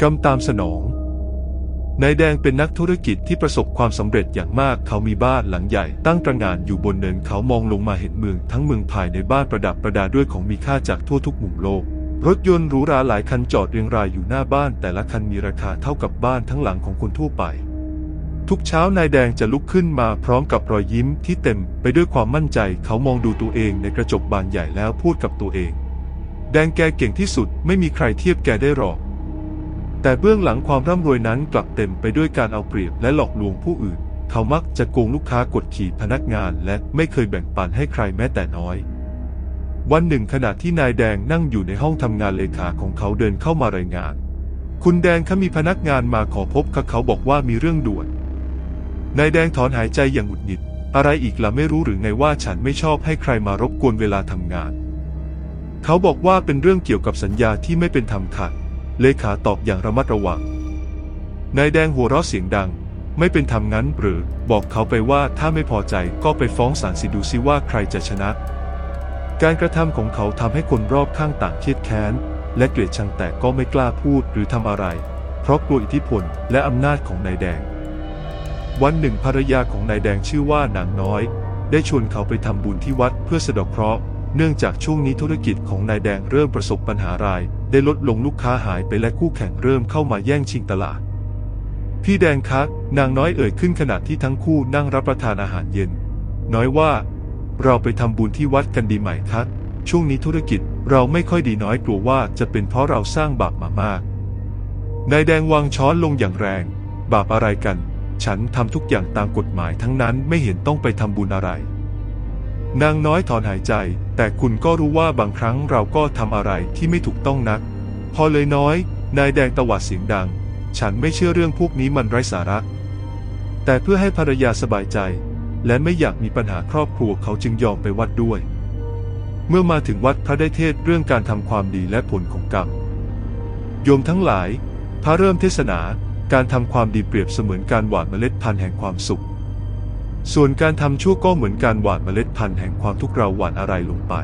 กรรมตามสนองนายแดงเป็นนักธุรกิจที่ประสบความสำเร็จอย่างมาก เขามีบ้านหลังใหญ่ตั้งตระหง่านอยู่บนเนินเขามองลงมาเห็นเมืองทั้งเมืองภายในบ้านประดับประดาด้วยของมีค่าจากทั่วทุกมุมโลก รถยนต์หรูหราหลายคันจอดเรียงรายอยู่หน้าบ้าน แต่ละคันมีราคาเท่ากับบ้านทั้งหลังของคนทั่วไป ทุกเช้านายแดงจะลุกขึ้นมาพร้อมกับรอยยิ้มที่เต็มไปด้วยความมั่นใจ เขามองดูตัวเองในกระจกบานใหญ่แล้วพูดกับตัวเอง แดงแกเก่งที่สุดไม่มีใครเทียบแกได้หรอก แต่เบื้องหลังความร่ำรวยนั้นกลับเต็มไปด้วยการเอาเปรียบและหลอกลวงผู้อื่น เขามักจะโกงลูกค้ากดขี่พนักงาน และไม่เคยแบ่งปันให้ใครแม้แต่น้อย วันหนึ่งขณะที่นายแดงนั่งอยู่ในห้องทำงานเลขาของเขาเดินเข้ามารายงาน คุณแดงเขามีพนักงานมาขอพบเขาบอกว่ามีเรื่องด่วน นายแดงถอนหายใจอย่างหงุดหงิด อะไรอีกล่ะไม่รู้หรือไงว่าฉันไม่ชอบให้ใครมารบกวนเวลาทำงาน เขาบอกว่าเป็นเรื่องเกี่ยวกับสัญญาที่ไม่เป็นธรรมค่ะ เลขาตอบอย่างระมัดระวัง นายแดงหัวเราะเสียงดัง ไม่เป็นธรรมงั้นหรือบอกเขาไปว่าถ้าไม่พอใจก็ไปฟ้องศาลสิดูซิว่าใครจะชนะ การกระทำของเขาทำให้คนรอบข้างต่างเครียดแค้น และเกลียดชังแต่ก็ไม่กล้าพูดหรือทำอะไร เพราะกลัวอิทธิพลและอำนาจของนายแดง วันหนึ่งภรรยาของนายแดงชื่อว่านางน้อย ได้ชวนเขาไปทำบุญที่วัดเพื่อสะดอกเคราะห์ เนื่องจากช่วงนี้ธุรกิจของนายแดงเริ่มประสบปัญหาราย ได้ลดลงลูกค้าหายไปและคู่แข่งเริ่มเข้ามาแย่งชิงตลาด พี่แดงคะนางน้อยเอ่ยขึ้นขณะที่ทั้งคู่นั่งรับประทานอาหารเย็น น้อยว่า เราไปทำบุญที่วัดกันดีไหมคะช่วงนี้ธุรกิจเราไม่ค่อยดีน้อยกลัวว่าจะเป็นเพราะเราสร้างบาปมามากนายแดงวางช้อนลงอย่างแรง บาปอะไรกัน ฉันทำทุกอย่างตามกฎหมายทั้งนั้นไม่เห็นต้องไปทำบุญอะไร นางน้อยถอนหายใจ แต่คุณก็รู้ว่าบางครั้งเราก็ทำอะไรที่ไม่ถูกต้องนัก พอเลยน้อย นายแดงตวาดเสียงดัง ฉันไม่เชื่อเรื่องพวกนี้มันไร้สาระ แต่เพื่อให้ภรรยาสบายใจ และไม่อยากมีปัญหาครอบครัวเขาจึงยอมไปวัดด้วย เมื่อมาถึงวัดพระได้เทศเรื่องการทำความดีและผลของกรรม โยมทั้งหลาย พระเริ่มเทศนา การทำความดีเปรียบเสมือนการหว่านเมล็ดพันธุ์แห่งความสุข ส่วนการทำชั่วก็เหมือนการหว่านเมล็ดพันธุ์แห่งความทุกข์เราหว่านอะไรลงไป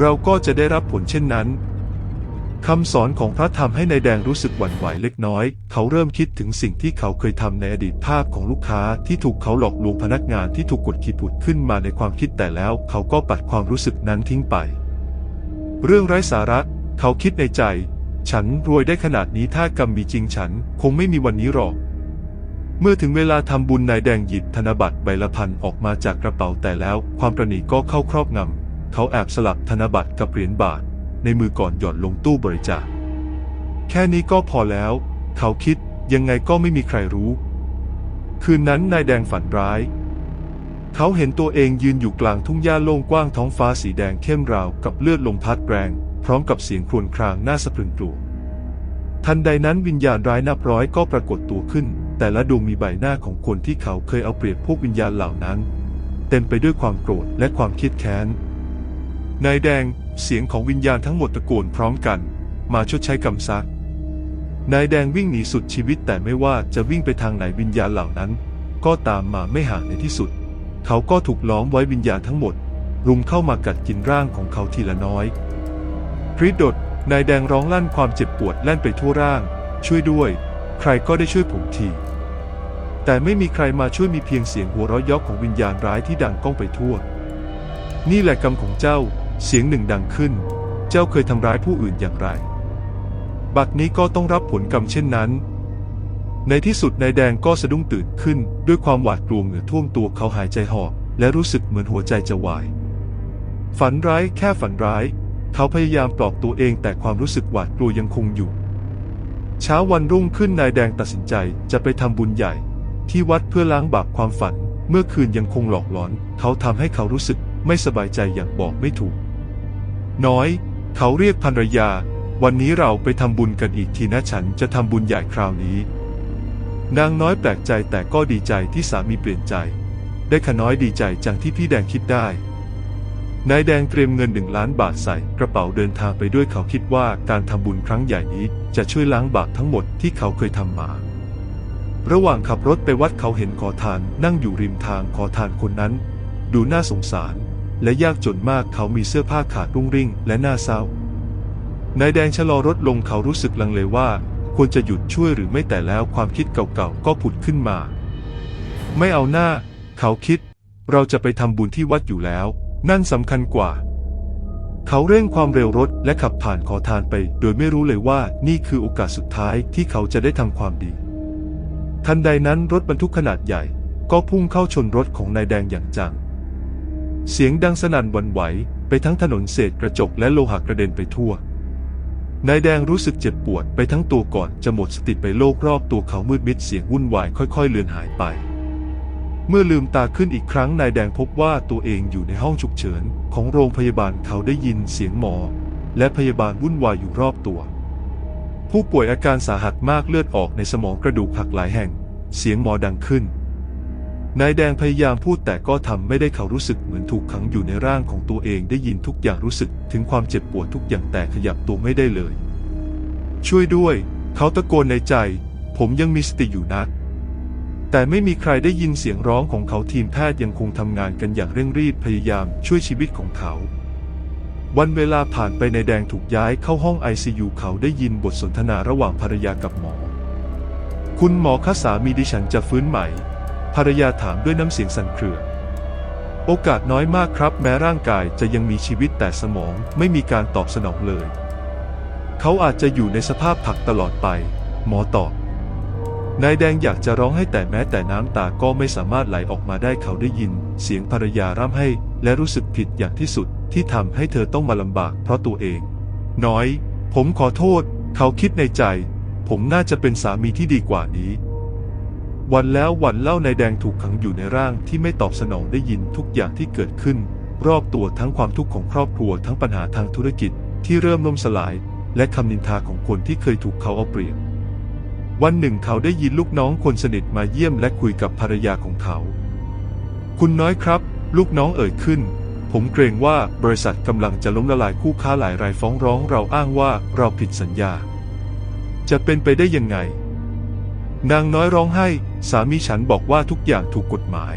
เราก็จะได้รับผลเช่นนั้นคำสอนของพระทำให้นายแดงรู้สึกหวั่นไหวเล็กน้อย เขาเริ่มคิดถึงสิ่งที่เขาเคยทำในอดีตภาพของลูกค้าที่ถูกเขาหลอกลวงพนักงานที่ถูกกดขี่ผุดขึ้นมาในความคิดแต่แล้ว เขาก็ปัดความรู้สึกนั้นทิ้งไป เรื่องไร้สาระ เขาคิดในใจ ฉันรวยได้ขนาดนี้ถ้ากรรมมีจริงฉัน คงไม่มีวันนี้หรอก เมื่อถึงเวลาทำบุญนายแดงหยิบธนบัตรใบละพันออกมาจากกระเป๋าแต่แล้ว ความประหนีก็เข้าครอบงำเขาแอบสลับธนบัตรกับเหรียญบาท ในมือก่อนหย่อนลงตู้บริจาคแค่นี้ก็พอแล้ว เขาคิดยังไงก็ไม่มีใครรู้ คืนนั้นนายแดงฝันร้าย เขาเห็นตัวเองยืนอยู่กลางทุ่งหญ้าโล่งกว้างท้องฟ้าสีแดงเข้มราวกับเลือดลมพัดแรง พร้อมกับเสียงครวญครางน่าสะพรึงกลัวทันใดนั้นวิญญาณร้ายนับร้อยก็ปรากฏตัวขึ้น แต่ละดวงมีใบหน้าของคนที่เขาเคยเอาเปรียบพวกวิญญาณเหล่านั้น เต็มไปด้วยความโกรธและความคิดแค้น นายแดงเสียงของวิญญาณทั้งหมดตะโกนพร้อมกัน มาชดใช้กรรมซะนายแดงวิ่งหนีสุดชีวิตแต่ไม่ว่าจะวิ่งไปทางไหนวิญญาณเหล่านั้น ก็ตามมาไม่ห่างในที่สุด เขาก็ถูกล้อมไว้วิญญาณทั้งหมด รุมเข้ามากัดกินร่างของเขาทีละน้อยพริดดนายแดงร้องลั่นความเจ็บปวดแล่นไปทั่วร่าง ช่วยด้วย ใครก็ได้ช่วยผมที แต่ไม่มีใครมาช่วยมีเพียงเสียงหัวเราะยอกของวิญญาณร้ายที่ดังก้องไปทั่ว นี่แหละกรรมของเจ้า เสียงหนึ่งดังขึ้น เจ้าเคยทำร้ายผู้อื่นอย่างไร บัดนี้ก็ต้องรับผลกรรมเช่นนั้น ในที่สุดนายแดงก็สะดุ้งตื่นขึ้น ด้วยความหวาดกลัวเหงื่อท่วมตัวเขาหายใจหอบ และรู้สึกเหมือนหัวใจจะวาย ฝันร้ายแค่ฝันร้าย เขาพยายามปลอบตัวเองแต่ความรู้สึกหวาดกลัวยังคงอยู่เช้าวันรุ่งขึ้นนายแดงตัดสินใจจะไปทำบุญใหญ่ ที่วัดเพื่อล้างบาปความฝัน เมื่อคืนยังคงหลอกหลอน เขาทำให้เขารู้สึกไม่สบายใจอย่างบอกไม่ถูก น้อย เขาเรียกภรรยา วันนี้เราไปทำบุญกันอีกทีนะฉันจะทำบุญใหญ่คราวนี้ นางน้อยแปลกใจแต่ก็ดีใจที่สามีเปลี่ยนใจ ได้ขน้อยดีใจจังที่พี่แดงคิดได้นายแดงเตรียมเงินหนึ่งล้านบาทใส่กระเป๋าเดินทางไปด้วยเขาคิดว่าการทำบุญครั้งใหญ่นี้จะช่วยล้างบาปทั้งหมดที่เขาเคยทำมา ระหว่างขับรถไปวัดเขาเห็นขอทานนั่งอยู่ริมทางขอทานคนนั้น ดูน่าสงสาร และยากจนมากเขามีเสื้อผ้าขาดรุ่งริ่งและหน้าเศร้านายแดงชะลอรถลงเขารู้สึกลังเลว่าควรจะหยุดช่วยหรือไม่แต่แล้วความคิดเก่าๆก็ผุดขึ้นมา ไม่เอาหน้า เขาคิด เราจะไปทำบุญที่วัดอยู่แล้ว นั่นสำคัญกว่า เขาเร่งความเร็วรถและขับผ่านขอทานไป โดยไม่รู้เลยว่านี่คือโอกาสสุดท้ายที่เขาจะได้ทำความดี ทันใดนั้นรถบรรทุกขนาดใหญ่ ก็พุ่งเข้าชนรถของนายแดงอย่างจัง เสียงดังสนั่นวันไหวไปทั้งถนนเศษกระจกและโลหะกระเด็นไปทั่วนายแดงรู้สึกเจ็บปวดไปทั้งตัวก่อนจะหมดสติไปโลกรอบตัวเขามืดมิดเสียงวุ่นวายค่อยๆ เลือนหายไป เมื่อลืมตาขึ้นอีกครั้งนายแดงพบว่าตัวเองอยู่ในห้องฉุกเฉินของโรงพยาบาลเขาได้ยินเสียงหมอ และพยาบาลวุ่นวายอยู่รอบตัว ผู้ป่วยอาการสาหัสมากเลือดออกในสมองกระดูกหักหลายแห่ง เสียงหมอดังขึ้น นายแดงพยายามพูดแต่ก็ทำไม่ได้เขารู้สึกเหมือนถูกขังอยู่ในร่างของตัวเองได้ยินทุกอย่างรู้สึกถึงความเจ็บปวดทุกอย่างแต่ขยับตัวไม่ได้เลย ช่วยด้วย เขาตะโกนในใจ ผมยังมีสติอยู่นะแต่ไม่มีใครได้ยินเสียงร้องของเขาทีมแพทย์ยังคงทำงานกันอย่างเร่งรีบพยายามช่วยชีวิตของเขา วันเวลาผ่านไปในายแดงถูกย้ายเข้าห้อง ICU เขาได้ยินบทสนทนาระหว่างภรรยากับหมอ คุณหมอคะสามีดิฉันจะฟื้นใหม่ ภรรยาถามด้วยน้ำเสียงสั่นเครือ โอกาสน้อยมากครับ แม้ร่างกายจะยังมีชีวิตแต่สมองไม่มีการตอบสนองเลย เขาอาจจะอยู่ในสภาพผักตลอดไป หมอตอบนายแดงอยากจะร้องให้แต่แม้แต่น้ำตาก็ไม่สามารถไหลออกมาได้เขาได้ยิน เสียงภรรยาร่ำให้ และรู้สึกผิดอย่างที่สุด ที่ทำให้เธอต้องมาลำบากเพราะตัวเอง น้อย ผมขอโทษ เขาคิดในใจ ผมน่าจะเป็นสามีที่ดีกว่านี้ วันแล้ววันเล่านายแดงถูกขังอยู่ในร่างที่ไม่ตอบสนองได้ยินทุกอย่างที่เกิดขึ้น รอบตัวทั้งความทุกข์ของครอบครัวทั้งปัญหาทางธุรกิจที่เริ่มล่มสลาย และคำนินทาของคนที่เคยถูกเขาเอาเปรียบ วันหนึ่งเขาได้ยินลูกน้องคนสนิทมาเยี่ยมและคุยกับภรรยาของเขา คุณน้อยครับ ลูกน้องเอ่ยขึ้น ผมเกรงว่าบริษัทกำลังจะล้มละลายคู่ค้าหลายรายฟ้องร้องเราอ้างว่าเราผิดสัญญา จะเป็นไปได้ยังไง นางน้อยร้องไห้ สามีฉันบอกว่าทุกอย่างถูกกฎหมาย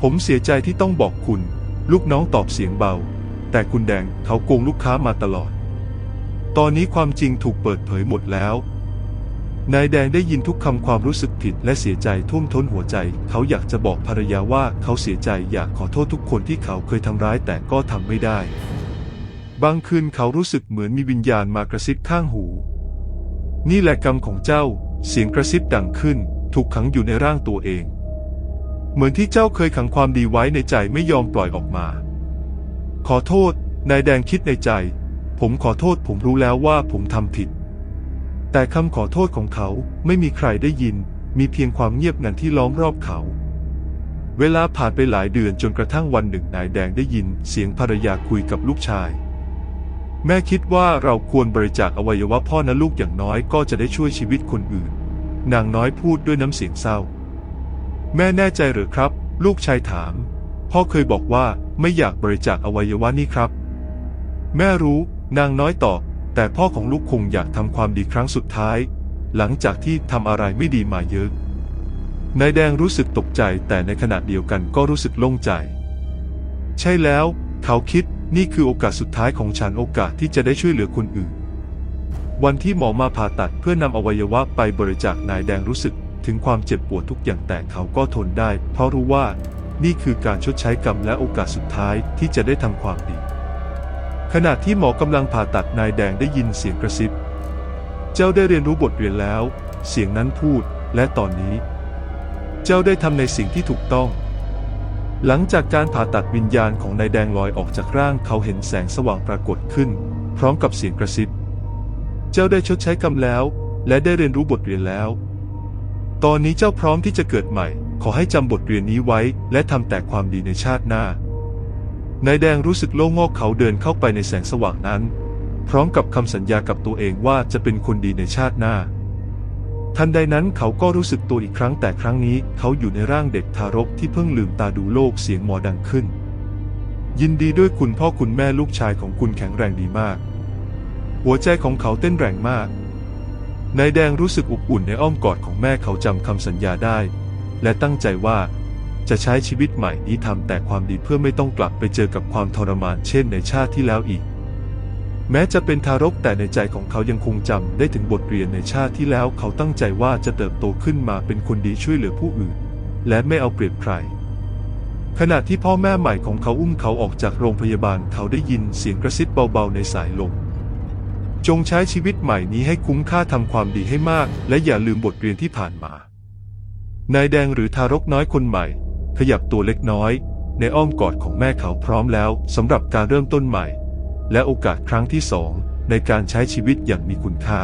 ผมเสียใจที่ต้องบอกคุณ ลูกน้องตอบเสียงเบา แต่คุณแดงเขาโกงลูกค้ามาตลอด ตอนนี้ความจริงถูกเปิดเผยหมดแล้ว นายแดงได้ยินทุกคำความรู้สึกผิดและเสียใจท่วมท้นหัวใจ เขาอยากจะบอกภรรยาว่าเขาเสียใจอยากขอโทษทุกคนที่เขาเคยทำร้ายแต่ก็ทำไม่ได้ บางคืนเขารู้สึกเหมือนมีวิญญาณมากระซิบข้างหู นี่แหละกรรมของเจ้า เสียงกระซิบดังขึ้น ถูกขังอยู่ในร่างตัวเอง เหมือนที่เจ้าเคยขังความดีไว้ในใจไม่ยอมปล่อยออกมา ขอโทษ นายแดงคิดในใจ ผมขอโทษผมรู้แล้วว่าผมทำผิด แต่คำขอโทษของเขาไม่มีใครได้ยิน มีเพียงความเงียบงันที่ล้อมรอบเขา เวลาผ่านไปหลายเดือนจนกระทั่งวันหนึ่งนายแดงได้ยินเสียงภรรยาคุยกับลูกชาย แม่คิดว่าเราควรบริจาคอวัยวะพ่อนะลูกอย่างน้อยก็จะได้ช่วยชีวิตคนอื่น นางน้อยพูดด้วยน้ำเสียงเศร้า แม่แน่ใจหรือครับ ลูกชายถาม พ่อเคยบอกว่าไม่อยากบริจาคอวัยวะนี่ครับ แม่รู้ นางน้อยตอบ แต่พ่อของลูกคงอยากทำความดีครั้งสุดท้าย หลังจากที่ทำอะไรไม่ดีมาเยอะนายแดงรู้สึกตกใจแต่ในขณะเดียวกันก็รู้สึกโล่งใจ ใช่แล้ว เขาคิดนี่คือโอกาสสุดท้ายของฉันโอกาสที่จะได้ช่วยเหลือคนอื่น วันที่หมอมาผ่าตัดเพื่อนำอวัยวะไปบริจาคนายแดงรู้สึกถึงความเจ็บปวดทุกอย่างแต่เขาก็ทนได้ เพราะรู้ว่านี่คือการชดใช้กรรมและโอกาสสุดท้ายที่จะได้ทำความดี ขณะที่หมอกำลังผ่าตัดนายแดงได้ยินเสียงกระซิบ เจ้าได้เรียนรู้บทเรียนแล้ว เสียงนั้นพูด และตอนนี้ เจ้าได้ทำในสิ่งที่ถูกต้อง หลังจากการผ่าตัดวิญญาณของนายแดงลอยออกจากร่างเขาเห็นแสงสว่างปรากฏขึ้น พร้อมกับเสียงกระซิบ เจ้าได้ชดใช้กรรมแล้ว และได้เรียนรู้บทเรียนแล้ว ตอนนี้เจ้าพร้อมที่จะเกิดใหม่ ขอให้จำบทเรียนนี้ไว้ และทำแต่ความดีในชาติหน้า นายแดงรู้สึกโล่งอกเขาเดินเข้าไปในแสงสว่างนั้น พร้อมกับคำสัญญากับตัวเองว่าจะเป็นคนดีในชาติหน้า ทันใดนั้นเขาก็รู้สึกตัวอีกครั้งแต่ครั้งนี้เขาอยู่ในร่างเด็กทารกที่เพิ่งลืมตาดูโลกเสียงหมอดังขึ้น ยินดีด้วยคุณพ่อคุณแม่ลูกชายของคุณแข็งแรงดีมาก หัวใจของเขาเต้นแรงมากนายแดงรู้สึกอบอุ่นในอ้อมกอดของแม่เขาจำคำสัญญาได้ และตั้งใจว่า จะใช้ชีวิตใหม่นี้ทำแต่ความดีเพื่อไม่ต้องกลับไปเจอกับความทรมานเช่นในชาติที่แล้วอีก แม้จะเป็นทารกแต่ในใจของเขายังคงจำได้ถึงบทเรียนในชาติที่แล้วเขาตั้งใจว่าจะเติบโตขึ้นมาเป็นคนดีช่วยเหลือผู้อื่น และไม่เอาเปรียบใคร ขณะที่พ่อแม่ใหม่ของเขาอุ้มเขาออกจากโรงพยาบาลเขาได้ยินเสียงกระซิบเบาๆในสายลมจงใช้ชีวิตใหม่นี้ให้คุ้มค่าทำความดีให้มาก และอย่าลืมบทเรียนที่ผ่านมา นายแดงหรือทารกน้อยคนใหม่ ขยับตัวเล็กน้อย ในอ้อมกอดของแม่เขาพร้อมแล้วสำหรับการเริ่มต้นใหม่ และโอกาสครั้งที่สองในการใช้ชีวิตอย่างมีคุณค่า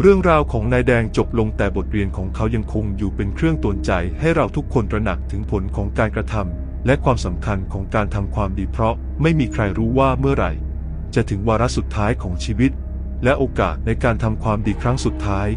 เรื่องราวของนายแดงจบลงแต่บทเรียนของเขายังคงอยู่เป็นเครื่องตือนใจให้เราทุกคนตระหนักถึงผลของการกระทำและความสำคัญของการทำความดีเพราะไม่มีใครรู้ว่าเมื่อไหร่ จะถึงวาระสุดท้ายของชีวิต และโอกาสในการทำความดีครั้งสุดท้าย